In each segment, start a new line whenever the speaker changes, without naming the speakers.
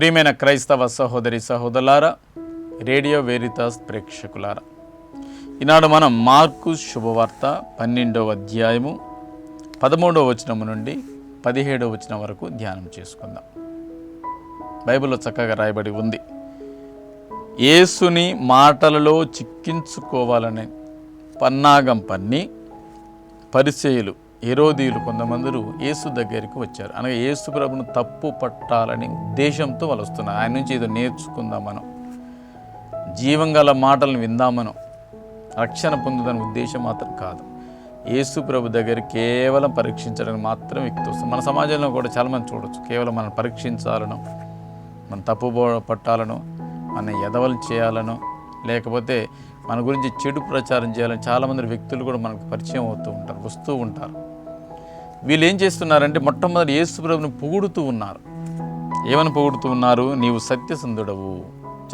ప్రియమైన క్రైస్తవ సహోదరి సహోదరులారా రేడియో వేరితాస్ ప్రేక్షకులారా ఈనాడు మనం మార్కు శుభవార్త పన్నెండవ అధ్యాయము పదమూడవ వచనము నుండి పదిహేడవ వచనం వరకు ధ్యానం చేసుకుందాం. బైబిల్లో చక్కగా రాయబడి ఉంది యేసుని మాటలలో చిక్కించుకోవాలని పన్నాగం పన్ని పరిచయులు ఏరోదీయులు కొంతమందిరు యేసు దగ్గరికి వచ్చారు. అనగా యేసు ప్రభును తప్పు పట్టాలని ఉద్దేశంతో వాళ్ళు వస్తున్నారు. ఆయన నుంచి ఏదో నేర్చుకుందాం మనం. జీవం గల మాటలను విందామనం రక్షణ పొందుదని ఉద్దేశం మాత్రం కాదు. యేసు ప్రభు దగ్గర కేవలం పరీక్షించడానికి మాత్రం వ్యక్తి వస్తుంది. మన సమాజంలో కూడా చాలామంది చూడొచ్చు. కేవలం మనం పరీక్షించాలను మన తప్పు పట్టాలను మన ఎదవలు చేయాలను లేకపోతే మన గురించి చెడు ప్రచారం చేయాలని చాలామంది వ్యక్తులు కూడా మనకు పరిచయం అవుతూ ఉంటారు వస్తూ ఉంటారు. వీళ్ళు ఏం చేస్తున్నారంటే మొట్టమొదటి యేసుప్రభుని పొగుడుతూ ఉన్నారు. ఏమని పొగుడుతూ ఉన్నారు? నీవు సత్యసంధుడవు.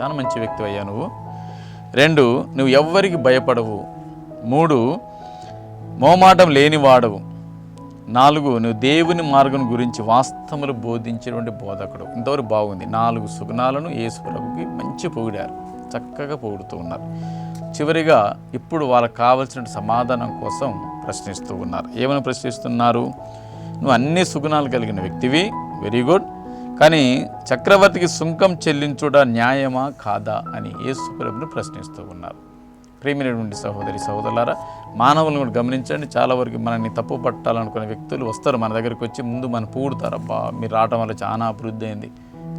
చాలా మంచి వ్యక్తి అయ్యా నువ్వు. రెండు నువ్వు ఎవ్వరికి భయపడవు. మూడు మోమాటం లేనివాడవు. నాలుగు నువ్వు దేవుని మార్గం గురించి వాస్తవములు బోధించేటువంటి బోధకుడు. ఇంతవరకు బాగుంది. నాలుగు సుగుణాలను యేసుప్రభుకి మంచి పొగిడారు. చక్కగా పొగుడుతూ ఉన్నారు. చివరిగా ఇప్పుడు వాళ్ళకి కావలసిన సమాధానం కోసం ప్రశ్నిస్తూ ఉన్నారు. ఏమని ప్రశ్నిస్తున్నారు? నువ్వు అన్ని సుగుణాలు కలిగిన వ్యక్తివి. వెరీ గుడ్ కానీ చక్రవర్తికి సుంకం చెల్లించుట న్యాయమా? కాదా? అని యేసుప్రభుని ప్రశ్నిస్తూ ఉన్నారు. ప్రేమైనటువంటి సహోదరి సహోదరులారా మానవులను కూడా గమనించండి. చాలా వరకు మనల్ని తప్పు పట్టాలనుకునే వ్యక్తులు వస్తారు. మన దగ్గరికి వచ్చి ముందు మన పూడుతారు. అబ్బా మీరు రావడం వల్ల చాలా అభివృద్ధి అయింది.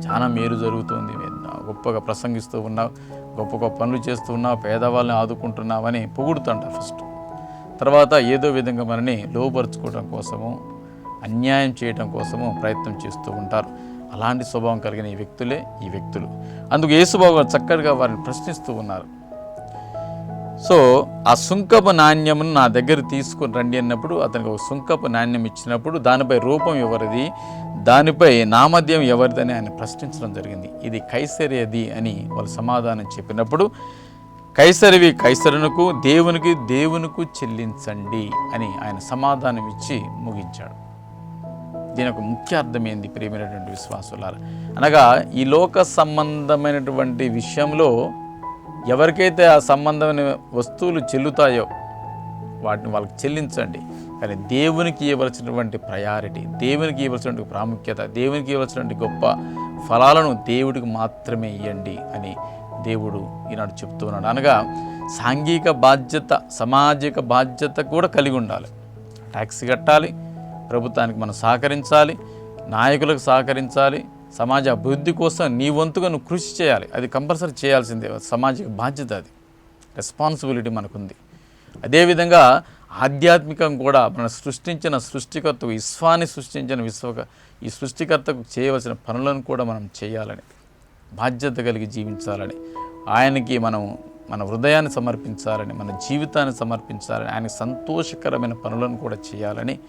చాలా మేలు జరుగుతుంది. గొప్పగా ప్రసంగిస్తూ ఉన్నావు గొప్ప గొప్ప పనులు చేస్తూ ఉన్నావు పేదవాళ్ళని ఆదుకుంటున్నావని పొగుడుతుంటారు ఫస్ట్. తర్వాత ఏదో విధంగా మనని లోపరుచుకోవడం కోసము అన్యాయం చేయడం కోసము ప్రయత్నం చేస్తూ ఉంటారు. అలాంటి స్వభావం కలిగిన ఈ వ్యక్తులే ఈ వ్యక్తులు. అందుకు యేసుబాబు చక్కగా వారిని ప్రశ్నిస్తూ ఉన్నారు. సో ఆ సుంకపు నాణ్యమును నా దగ్గర తీసుకుని రండి అన్నప్పుడు అతనికి ఒక సుంకపు నాణ్యం ఇచ్చినప్పుడు దానిపై రూపం ఎవరిది? దానిపై నామధ్యం ఎవరిదని ఆయన ప్రశ్నించడం జరిగింది. ఇది కైసరేది అని వాళ్ళు సమాధానం చెప్పినప్పుడు కైసరివి కైసరునకు దేవునికి దేవునికి చెల్లించండి అని ఆయన సమాధానం ఇచ్చి ముగించాడు. దీని ఒక ముఖ్య అర్థం ఏంది ప్రియమైనటువంటి విశ్వాసులారా? అనగా ఈ లోక సంబంధమైనటువంటి విషయంలో ఎవరికైతే ఆ సంబంధమైన వస్తువులు చెల్లుతాయో వాటిని వాళ్ళకి చెల్లించండి. కానీ దేవునికి ఇవ్వవలసినటువంటి ప్రయారిటీ దేవునికి ఇవ్వవలసినటువంటి ప్రాముఖ్యత దేవునికి ఇవ్వవలసినటువంటి గొప్ప ఫలాలను దేవుడికి మాత్రమే ఇవ్వండి అని దేవుడు ఈనాడు చెప్తున్నాడు అనగా సాంఘిక బాధ్యత సామాజిక బాధ్యత కూడా కలిగి ఉండాలి. ట్యాక్స్ కట్టాలి ప్రభుత్వానికి మనం సహకరించాలి నాయకులకు సహకరించాలి సమాజ అభివృద్ధి కోసం నీ వంతుగా నువ్వు కృషి చేయాలి. అది కంపల్సరీ చేయాల్సిందే. సమాజిక బాధ్యత అది. రెస్పాన్సిబిలిటీ మనకుంది. అదేవిధంగా ఆధ్యాత్మికం కూడా మన సృష్టించిన సృష్టికర్తకు విశ్వాన్ని సృష్టించిన విశ్వ ఈ సృష్టికర్తకు చేయవలసిన పనులను కూడా మనం చేయాలని బాధ్యత కలిగి జీవించాలని ఆయనకి మనం మన హృదయాన్ని సమర్పించాలని మన జీవితాన్ని సమర్పించాలని ఆయనకి సంతోషకరమైన పనులను కూడా చేయాలని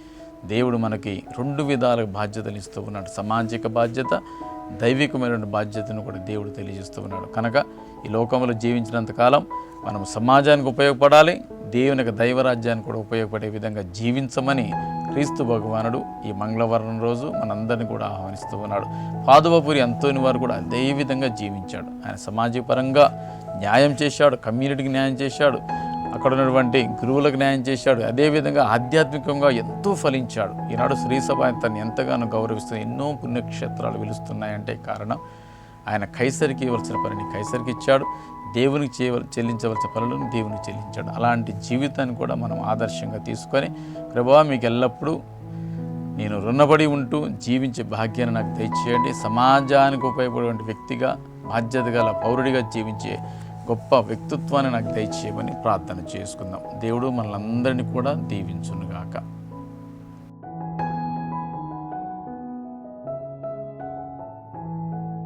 దేవుడు మనకి రెండు విధాల బాధ్యతలు ఇస్తూ ఉన్నాడు. సామాజిక బాధ్యత దైవికమైనటువంటి బాధ్యతను కూడా దేవుడు తెలియజేస్తూ ఉన్నాడు. కనుక ఈ లోకంలో జీవించినంత కాలం మనం సమాజానికి ఉపయోగపడాలి దేవుని యొక్క దైవరాజ్యానికి కూడా ఉపయోగపడే విధంగా జీవించమని క్రీస్తు భగవానుడు ఈ మంగళవారం రోజు మనందరిని కూడా ఆహ్వానిస్తూ ఉన్నాడు. పాదువపురి అంతోని వారు కూడా అదే విధంగా జీవించాడు. ఆయన సమాజపరంగా న్యాయం చేశాడు కమ్యూనిటీకి న్యాయం చేశాడు. అక్కడ ఉన్నటువంటి గురువులకు న్యాయం చేశాడు. అదేవిధంగా ఆధ్యాత్మికంగా ఎంతో ఫలించాడు. ఈనాడు శ్రీసభ తను ఎంతగానో గౌరవిస్తుంది ఎన్నో పుణ్యక్షేత్రాలు వెలుస్తున్నాయంటే కారణం ఆయన కైసరికి ఇవ్వాల్సిన పనిని కైసరికి ఇచ్చాడు. దేవునికి చేయ చెల్లించవలసిన పనులను దేవునికి చెల్లించాడు. అలాంటి జీవితాన్ని కూడా మనం ఆదర్శంగా తీసుకొని ప్రభావ మీకు ఎల్లప్పుడూ నేను రుణపడి ఉంటూ జీవించే భాగ్యాన్ని నాకు దయచేయండి. సమాజానికి ఉపయోగపడే వ్యక్తిగా బాధ్యత గల పౌరుడిగా జీవించే గొప్ప వ్యక్తిత్వాన్ని నాకు దయచేయమని ప్రార్థన చేసుకుందాం. దేవుడు మనల్ని కూడా దీవించునుగాక.